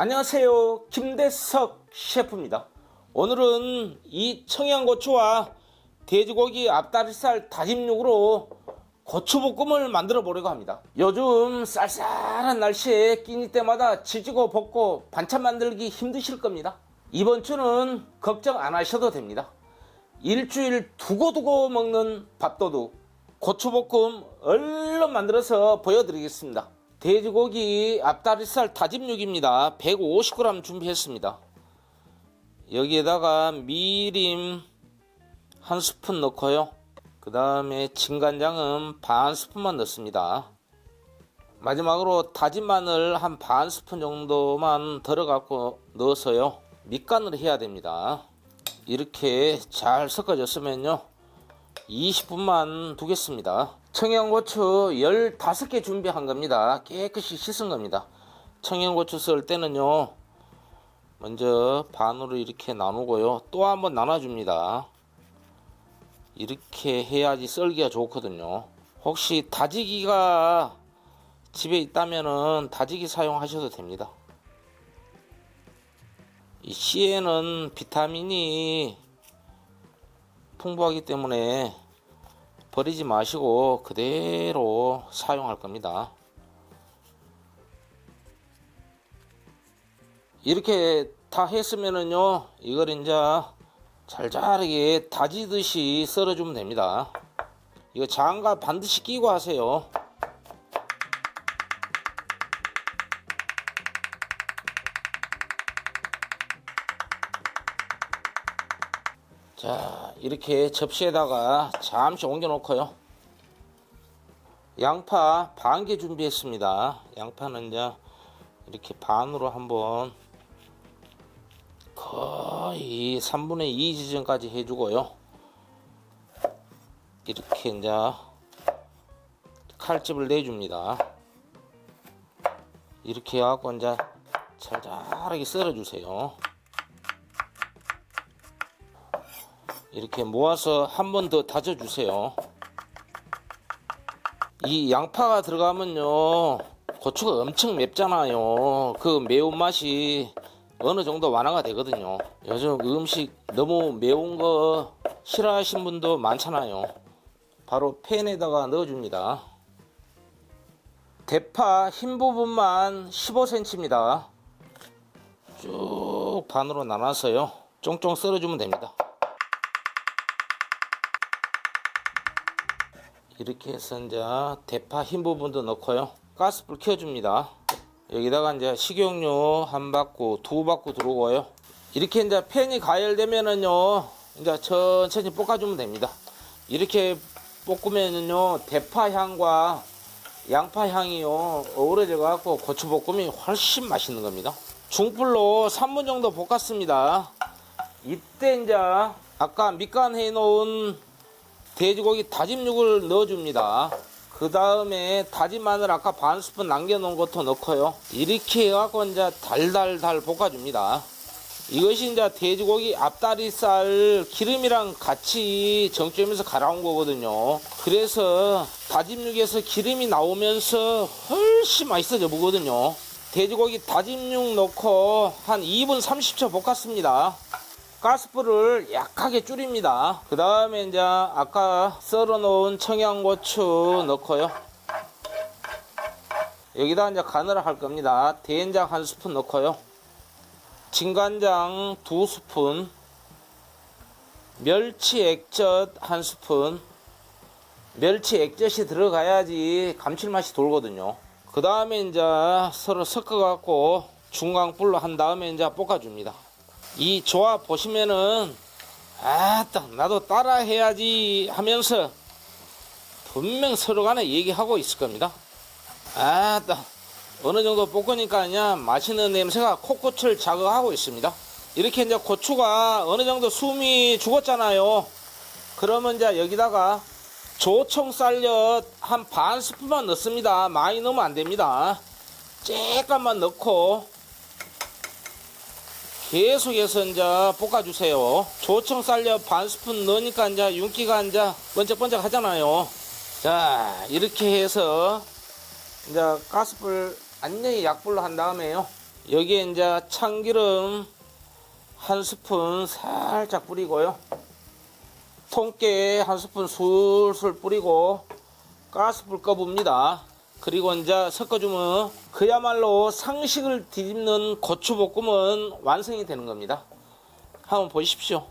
안녕하세요. 김대석 셰프입니다. 오늘은 이 청양고추와 돼지고기 앞다리살 다짐육으로 고추볶음을 만들어 보려고 합니다. 요즘 쌀쌀한 날씨에 끼니 때마다 지지고 볶고 반찬 만들기 힘드실 겁니다. 이번 주는 걱정 안 하셔도 됩니다. 일주일 두고두고 먹는 밥도둑 고추볶음 얼른 만들어서 보여드리겠습니다. 돼지고기 앞다리살 다짐육입니다. 150g 준비했습니다. 여기에다가 미림 한 스푼 넣고요. 그 다음에 진간장은 반 스푼만 넣습니다. 마지막으로 다진 마늘 한 반 스푼 정도만 덜어갖고 넣어서요. 밑간을 해야 됩니다. 이렇게 잘 섞어졌으면요. 20분만 두겠습니다. 청양고추 15개 준비한 겁니다. 깨끗이 씻은 겁니다. 청양고추 썰 때는요. 먼저 반으로 이렇게 나누고요. 또 한번 나눠줍니다. 이렇게 해야지 썰기가 좋거든요. 혹시 다지기가 집에 있다면은 다지기 사용하셔도 됩니다. 이 씨에는 비타민이 풍부하기 때문에 버리지 마시고 그대로 사용할 겁니다. 이렇게 다 했으면은요, 이걸 이제 잘잘하게 다지듯이 썰어주면 됩니다. 이거 장갑 반드시 끼고 하세요. 자, 이렇게 접시에다가 잠시 옮겨 놓고요. 양파 반 개 준비했습니다. 양파는 이제 이렇게 반으로 한번 거의 3분의 2 지점까지 해주고요. 이렇게 이제 칼집을 내줍니다. 이렇게 해갖고 이제 잘잘하게 썰어주세요. 이렇게 모아서 한 번 더 다져주세요. 이 양파가 들어가면요, 고추가 엄청 맵잖아요. 그 매운맛이 어느 정도 완화가 되거든요. 요즘 음식 너무 매운 거 싫어하시는 분도 많잖아요. 바로 팬에다가 넣어줍니다. 대파 흰 부분만 15cm입니다. 쭉 반으로 나눠서요. 쫑쫑 썰어주면 됩니다. 이렇게 해서 이제 대파 흰 부분도 넣고요. 가스불 켜줍니다. 여기다가 이제 식용유 한 바퀴, 두 바퀴 들어오고요. 이렇게 이제 팬이 가열되면은요, 이제 천천히 볶아주면 됩니다. 이렇게 볶으면은요, 대파 향과 양파 향이요, 어우러져 갖고 고추볶음이 훨씬 맛있는 겁니다. 중불로 3분 정도 볶았습니다. 이때 이제 아까 밑간 해 놓은 돼지고기 다짐육을 넣어줍니다. 그 다음에 다진 마늘 아까 반 스푼 남겨놓은 것도 넣고요. 이렇게 해갖고 이제 달달달 볶아줍니다. 이것이 이제 돼지고기 앞다리살 기름이랑 같이 정점에서 갈아온 거거든요. 그래서 다짐육에서 기름이 나오면서 훨씬 맛있어져 보거든요. 돼지고기 다짐육 넣고 한 2분 30초 볶았습니다. 가스불을 약하게 줄입니다. 그 다음에 이제 아까 썰어 놓은 청양고추 넣고요. 여기다 이제 간을 할 겁니다. 된장 한 스푼 넣고요. 진간장 두 스푼, 멸치 액젓 한 스푼, 멸치 액젓이 들어가야지 감칠맛이 돌거든요. 그 다음에 이제 서로 섞어 갖고 중강불로 한 다음에 이제 볶아줍니다. 이 조합 보시면은 아따 나도 따라 해야지 하면서 분명 서로 간에 얘기하고 있을 겁니다. 아따 어느 정도 볶으니까 그냥 맛있는 냄새가 코끝을 자극하고 있습니다. 이렇게 이제 고추가 어느 정도 숨이 죽었잖아요. 그러면 이제 여기다가 조청 쌀엿 한 반 스푼만 넣습니다. 많이 넣으면 안 됩니다. 쬐깐만 넣고 계속해서 이제 볶아주세요. 조청 쌀려 반 스푼 넣으니까 이제 윤기가 이제 번쩍번쩍 하잖아요. 자, 이렇게 해서 이제 가스불 완전히 약불로 한 다음에요. 여기에 이제 참기름 한 스푼 살짝 뿌리고요. 통깨 한 스푼 술술 뿌리고 가스불 꺼봅니다. 그리고 이제 섞어주면 그야말로 상식을 뒤집는 고추볶음은 완성이 되는 겁니다. 한번 보십시오.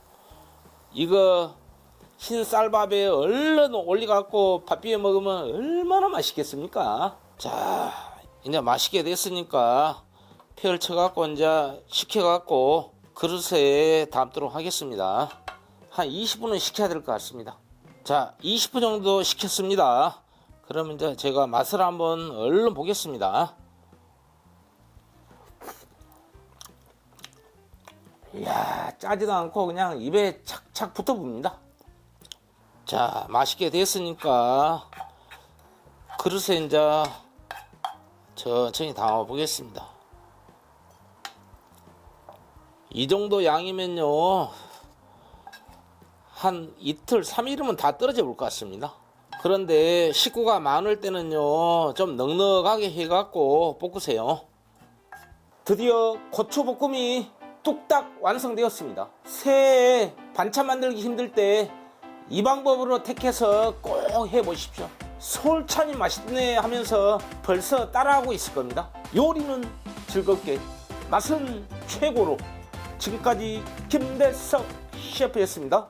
이거 흰 쌀밥에 얼른 올려갖고 밥 비벼 먹으면 얼마나 맛있겠습니까? 자, 이제 맛있게 됐으니까 펼쳐갖고 이제 식혀갖고 그릇에 담도록 하겠습니다. 한 20분은 식혀야 될 것 같습니다. 자, 20분 정도 식혔습니다. 그러면 이제 제가 맛을 한번 얼른 보겠습니다. 이야, 짜지도 않고 그냥 입에 착착 붙어 봅니다. 자, 맛있게 됐으니까 그릇에 이제 천천히 담아 보겠습니다. 이 정도 양이면요, 한 이틀, 3일이면 다 떨어져 볼 것 같습니다. 그런데 식구가 많을 때는요, 좀 넉넉하게 해갖고 볶으세요. 드디어 고추볶음이 뚝딱 완성되었습니다. 새해 반찬 만들기 힘들 때 이 방법으로 택해서 꼭 해보십시오. 솔찬이 맛있네 하면서 벌써 따라하고 있을 겁니다. 요리는 즐겁게, 맛은 최고로. 지금까지 김대석 셰프였습니다.